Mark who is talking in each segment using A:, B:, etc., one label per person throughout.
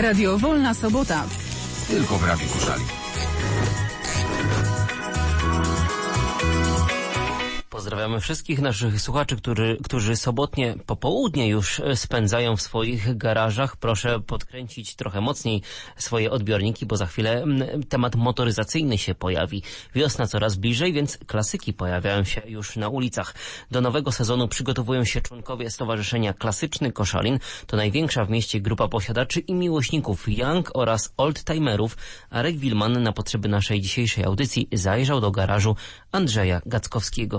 A: Radio Wolna Sobota.
B: Tylko w Radiu Koszali.
C: Pozdrawiamy wszystkich naszych słuchaczy, którzy, którzy sobotnie popołudnie już e, spędzają w swoich garażach. Proszę podkręcić trochę mocniej swoje odbiorniki, bo za chwilę temat motoryzacyjny się pojawi. Wiosna coraz bliżej, więc klasyki pojawiają się już na ulicach. Do nowego sezonu przygotowują się członkowie Stowarzyszenia Klasyczny Koszalin. To największa w mieście grupa posiadaczy i miłośników young oraz oldtimerów. Arek Wilman na potrzeby naszej dzisiejszej audycji zajrzał do garażu Andrzeja Gackowskiego.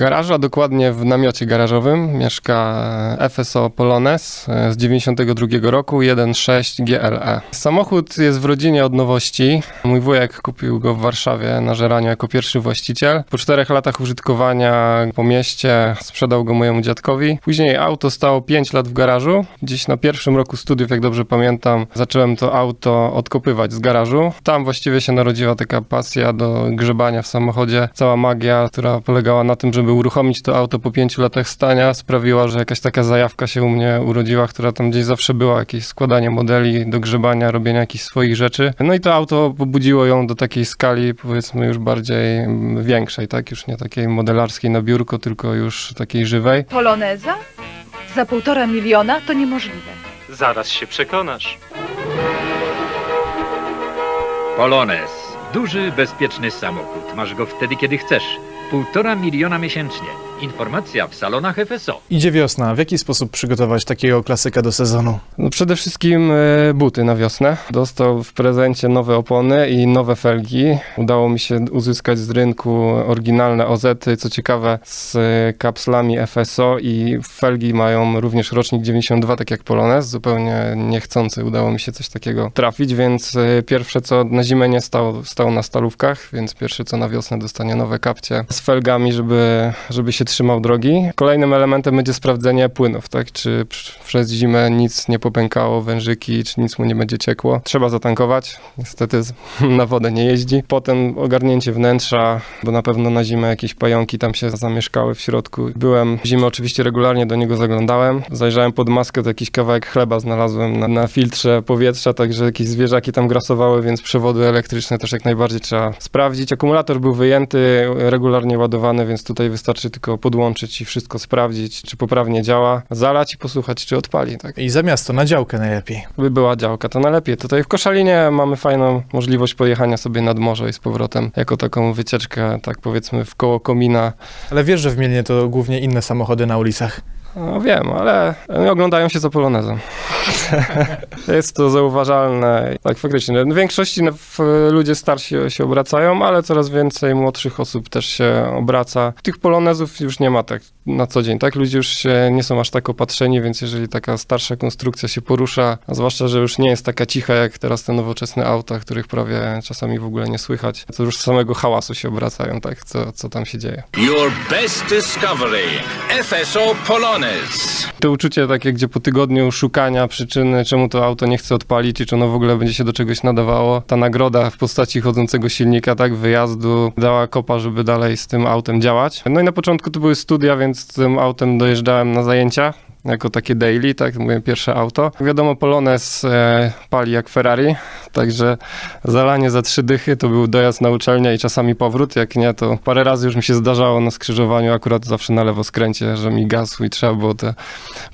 D: Garaża, dokładnie w namiocie garażowym, mieszka FSO Polones e, z 92 roku 1.6 GLE. Samochód jest w rodzinie od nowości. Mój wujek kupił go w Warszawie na żeraniu jako pierwszy właściciel. Po czterech latach użytkowania po mieście sprzedał go mojemu dziadkowi. Później auto stało 5 lat w garażu. Gdzieś na pierwszym roku studiów, jak dobrze pamiętam, zacząłem to auto odkopywać z garażu. Tam właściwie się narodziła taka pasja do grzebania w samochodzie. Cała magia, która polegała na tym, żeby uruchomić to auto po pięciu latach stania, sprawiła, że jakaś taka zajawka się u mnie urodziła, która tam gdzieś zawsze była, jakieś składanie modeli do grzebania, robienia jakichś swoich rzeczy. No i to auto pobudziło ją do takiej skali, powiedzmy już bardziej mm, większej, tak? Już nie takiej modelarskiej na biurko, tylko już takiej żywej.
E: Poloneza? Za półtora miliona to niemożliwe.
F: Zaraz się przekonasz.
G: Polones. Duży, bezpieczny samochód. Masz go wtedy, kiedy chcesz. Półtora miliona miesięcznie. Informacja w salonach FSO.
H: Idzie wiosna. W jaki sposób przygotować takiego klasyka do sezonu?
D: No przede wszystkim e, buty na wiosnę. Dostał w prezencie nowe opony i nowe felgi. Udało mi się uzyskać z rynku oryginalne OZ-y, co ciekawe z e, kapslami FSO i felgi mają również rocznik 92, tak jak Polones. Zupełnie niechcący udało mi się coś takiego trafić, więc e, pierwsze co na zimę nie stał, stał na stalówkach, więc pierwsze co na wiosnę dostanie nowe kapcie z felgami, żeby, żeby się trzymał drogi. Kolejnym elementem będzie sprawdzenie płynów, tak? Czy pr- przez zimę nic nie popękało, wężyki, czy nic mu nie będzie ciekło. Trzeba zatankować. Niestety na wodę nie jeździ. Potem ogarnięcie wnętrza, bo na pewno na zimę jakieś pająki tam się zamieszkały w środku. Byłem zimę oczywiście regularnie do niego zaglądałem. Zajrzałem pod maskę, to jakiś kawałek chleba znalazłem na, na filtrze powietrza, także jakieś zwierzaki tam grasowały, więc przewody elektryczne też jak najbardziej trzeba sprawdzić. Akumulator był wyjęty, regularnie ładowany, więc tutaj wystarczy tylko podłączyć i wszystko sprawdzić, czy poprawnie działa, zalać i posłuchać, czy odpali. Tak.
H: I za miasto, na działkę najlepiej.
D: By była działka, to najlepiej. Tutaj w Koszalinie mamy fajną możliwość pojechania sobie nad morze i z powrotem, jako taką wycieczkę, tak powiedzmy, w koło komina.
H: Ale wiesz, że w Mielnie to głównie inne samochody na ulicach.
D: No wiem, ale oglądają się za polonezem. Jest to zauważalne. Tak, faktycznie. W większości no, ludzie starsi się obracają, ale coraz więcej młodszych osób też się obraca. Tych polonezów już nie ma tak na co dzień, tak? Ludzie już się nie są aż tak opatrzeni, więc jeżeli taka starsza konstrukcja się porusza, a zwłaszcza, że już nie jest taka cicha jak teraz te nowoczesne auta, których prawie czasami w ogóle nie słychać, to już z samego hałasu się obracają, tak? Co, co tam się dzieje.
B: Your best discovery. FSO Polones.
D: To uczucie takie, gdzie po tygodniu szukania przyczyny, czemu to auto nie chce odpalić i czy ono w ogóle będzie się do czegoś nadawało, ta nagroda w postaci chodzącego silnika, tak, wyjazdu dała kopa, żeby dalej z tym autem działać. No i na początku to były studia, więc tym autem dojeżdżałem na zajęcia. Jako takie daily, tak, moje pierwsze auto. Wiadomo, Polones e, pali jak Ferrari, także zalanie za trzy dychy to był dojazd na uczelnię i czasami powrót. Jak nie, to parę razy już mi się zdarzało na skrzyżowaniu, akurat zawsze na lewo skręcie, że mi gasł i trzeba było te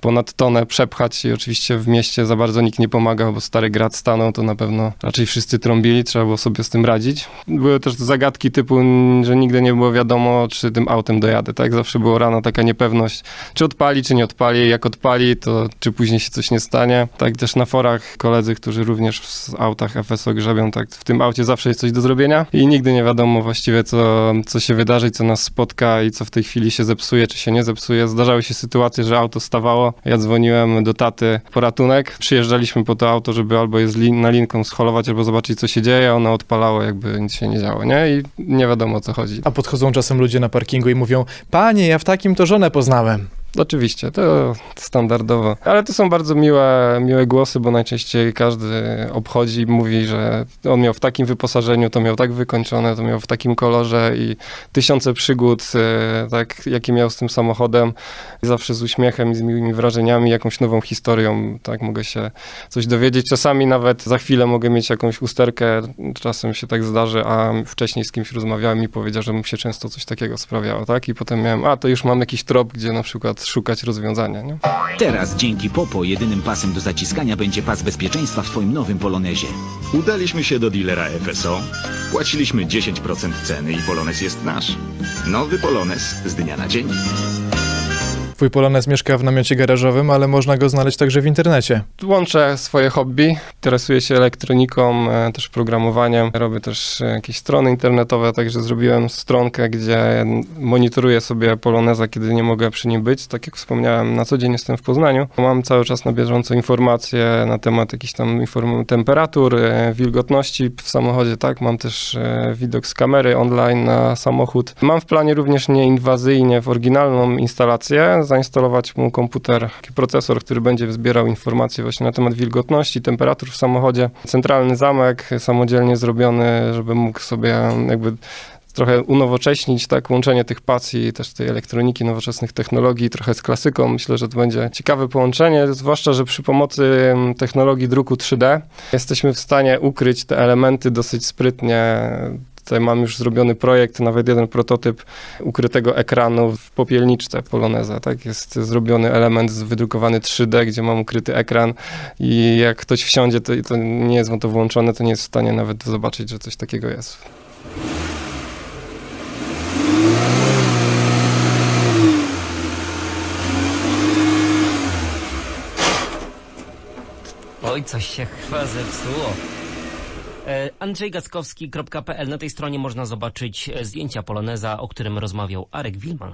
D: ponad tonę przepchać i oczywiście w mieście za bardzo nikt nie pomagał, bo stary grad stanął, to na pewno raczej wszyscy trąbili, trzeba było sobie z tym radzić. Były też zagadki typu, że nigdy nie było wiadomo, czy tym autem dojadę, tak? Zawsze było rano taka niepewność, czy odpali, czy nie odpali, jak odpali, to czy później się coś nie stanie. Tak też na forach koledzy, którzy również w autach FSO grzebią, tak w tym aucie zawsze jest coś do zrobienia i nigdy nie wiadomo właściwie, co, co się wydarzy, co nas spotka i co w tej chwili się zepsuje, czy się nie zepsuje. Zdarzały się sytuacje, że auto stawało, ja dzwoniłem do taty po ratunek, przyjeżdżaliśmy po to auto, żeby albo je na linką scholować, albo zobaczyć, co się dzieje, ono odpalało, jakby nic się nie działo, nie? I nie wiadomo, o co chodzi.
H: A podchodzą czasem ludzie na parkingu i mówią, panie, ja w takim to żonę poznałem.
D: Oczywiście, to standardowo. Ale to są bardzo miłe, miłe głosy, bo najczęściej każdy obchodzi i mówi, że on miał w takim wyposażeniu, to miał tak wykończone, to miał w takim kolorze i tysiące przygód, e, tak, jakie miał z tym samochodem. Zawsze z uśmiechem i z miłymi wrażeniami, jakąś nową historią, tak, mogę się coś dowiedzieć. Czasami nawet za chwilę mogę mieć jakąś usterkę, czasem się tak zdarzy, a wcześniej z kimś rozmawiałem i powiedział, że mu się często coś takiego sprawiało, tak? I potem miałem, a to już mam jakiś trop, gdzie na przykład szukać rozwiązania, nie?
A: Teraz dzięki Popo jedynym pasem do zaciskania będzie pas bezpieczeństwa w Twoim nowym Polonezie.
I: Udaliśmy się do dealera FSO, płaciliśmy 10% ceny i Polones jest nasz. Nowy Polones z dnia na dzień.
H: Twój Polones mieszka w namiocie garażowym, ale można go znaleźć także w internecie.
D: Łączę swoje hobby, interesuję się elektroniką, e, też programowaniem, robię też e, jakieś strony internetowe, także zrobiłem stronkę, gdzie monitoruję sobie Poloneza, kiedy nie mogę przy nim być. Tak jak wspomniałem, na co dzień jestem w Poznaniu. Mam cały czas na bieżąco informacje na temat jakichś tam temperatur, e, wilgotności w samochodzie, tak? Mam też widok z kamery online na samochód. Mam w planie również nieinwazyjnie w oryginalną instalację zainstalować mu komputer, taki procesor, który będzie zbierał informacje właśnie na temat wilgotności, temperatur w samochodzie. Centralny zamek samodzielnie zrobiony, żeby mógł sobie jakby trochę unowocześnić tak łączenie tych pasji, też tej elektroniki, nowoczesnych technologii, trochę z klasyką. Myślę, że to będzie ciekawe połączenie, zwłaszcza, że przy pomocy technologii druku 3D jesteśmy w stanie ukryć te elementy dosyć sprytnie. Tutaj mam już zrobiony projekt, nawet jeden prototyp ukrytego ekranu w popielniczce Poloneza. Tak? Jest zrobiony element wydrukowany 3D, gdzie mam ukryty ekran i jak ktoś wsiądzie, to, to nie jest to włączone, to nie jest w stanie nawet zobaczyć, że coś takiego jest.
C: Oj, coś się chyba zepsuło. E, AndrzejGackowski.pl Na tej stronie można zobaczyć e, zdjęcia Poloneza, o którym rozmawiał Arek Wilman.